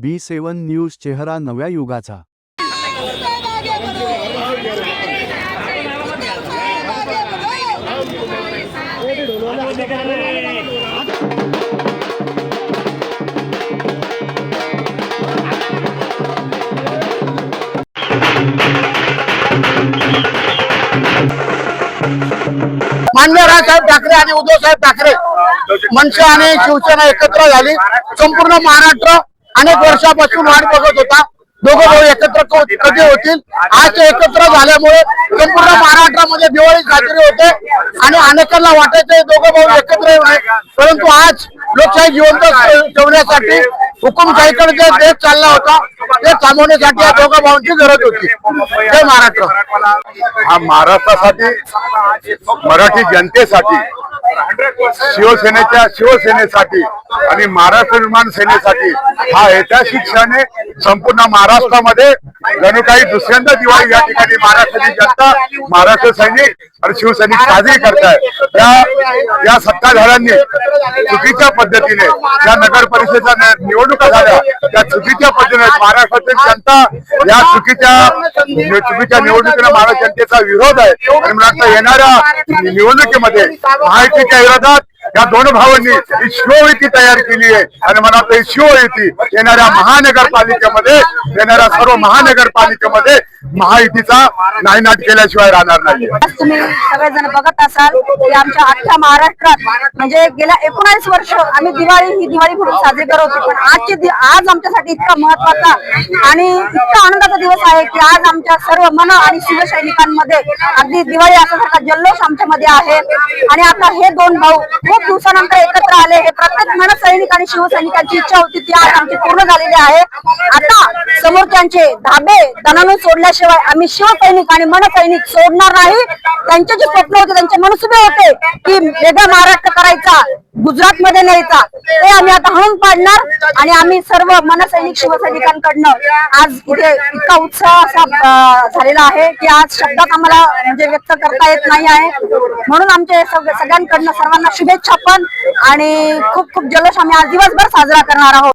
बी सेवन news चेहरा नव्या युगाचा. मान्य राजसाहेब ठाकरे आणि उद्धव साहेब ठाकरे मनसे आणि शिवसेना एकत्र झाली. संपूर्ण महाराष्ट्र अनेक वर्षापासून वाट बघत होता. दोघं भाऊ एकत्र कधी होतील? आज ते एकत्र झाल्यामुळे संपूर्ण महाराष्ट्रामध्ये दिवाळी साजरी होते आणि अनेकांना वाटायचं दोघं भाऊ एकत्र येऊ नये. परंतु आज लोकशाही जिवंत ठेवण्यासाठी हुकुमशाहीकडे जे देश चालला होता ते थांबवण्यासाठी या दोघं भावांची गरज होती. जय महाराष्ट्र. हा महाराष्ट्रासाठी मराठी जनतेसाठी शिवसेनेच्या शिवसेनेसाठी आणि महाराष्ट्र निर्माण सेनेसाठी हा ऐतिहासिक क्षण आहे संपूर्ण महाराष्ट्रामध्ये जणू काही दुसऱ्यांदा दिवाळी या ठिकाणी महाराष्ट्राची जनता महाराष्ट्र सैनिक आणि शिवसैनिक साजरी करतायत या या सत्ताधाऱ्यांनी चुकीच्या पद्धतीने ज्या नगर परिषदेच्या निवडणुका झाल्या त्या चुकीच्या पद्धतीने महाराष्ट्रातील जनता या चुकीच्या चुकीच्या निवडणुकीला महाराष्ट्र जनतेचा विरोध आहे. आणि मला वाटतं येणाऱ्या निवडणुकीमध्ये महायुती ಬೇಕಾಗಿರೋದು या दोन भावांनी ही शिवयुती तयार केली आहे. आणि मला ते ही शिवयुती येणाऱ्या महानगरपालिकेमध्ये येणाऱ्या सर्व महानगरपालिकेमध्ये महायुतीचा नायनाट केल्याशिवाय राहणार नाही तुम्ही सगळेजण बघत असाल की आमच्या अख्ख्या महाराष्ट्रात म्हणजे गेल्या एकोणावीस वर्ष आम्ही दिवाळी ही दिवाळी म्हणून साजरी करत होतो. पण आजची आज आमच्यासाठी इतका महत्त्वाचा आणि इतका आनंदाचा दिवस आहे की आज आमच्या सर्व मन आणि शिवसैनिकांमध्ये अगदी दिवाळी असासारखा जल्लोष आमच्यामध्ये आहे. आणि आता हे दोन भाऊ खूप दिवसानंतर एकत्र आले. हे प्रत्येक मनसैनिक आणि शिवसैनिकांची इच्छा होती. ती आज आमची पूर्ण झालेली आहे. आता समोरच्यांचे धाबे दणानून सोडल्याशिवाय आम्ही शिवसैनिक आणि मनसैनिक सोडणार नाही. त्यांचे जे स्वप्न होते त्यांचे मनसुबे होते की वेगळा महाराष्ट्र करायचा. गुजरात मध्ये न्यायचा ते आम्ही आता हणून पाडणार आणि आम्ही सर्व मनसैनिक शिवसैनिकांकडनं आज इथे इतका उत्साह असा झालेला आहे की आज शब्दात आम्हाला म्हणजे व्यक्त करता येत नाही आहे. म्हणून आमचे सगळ्यांकडनं सर्वांना शुभेच्छा पण आणि खूप खूप जल्लोष आम्ही आज दिवसभर साजरा करणार आहोत.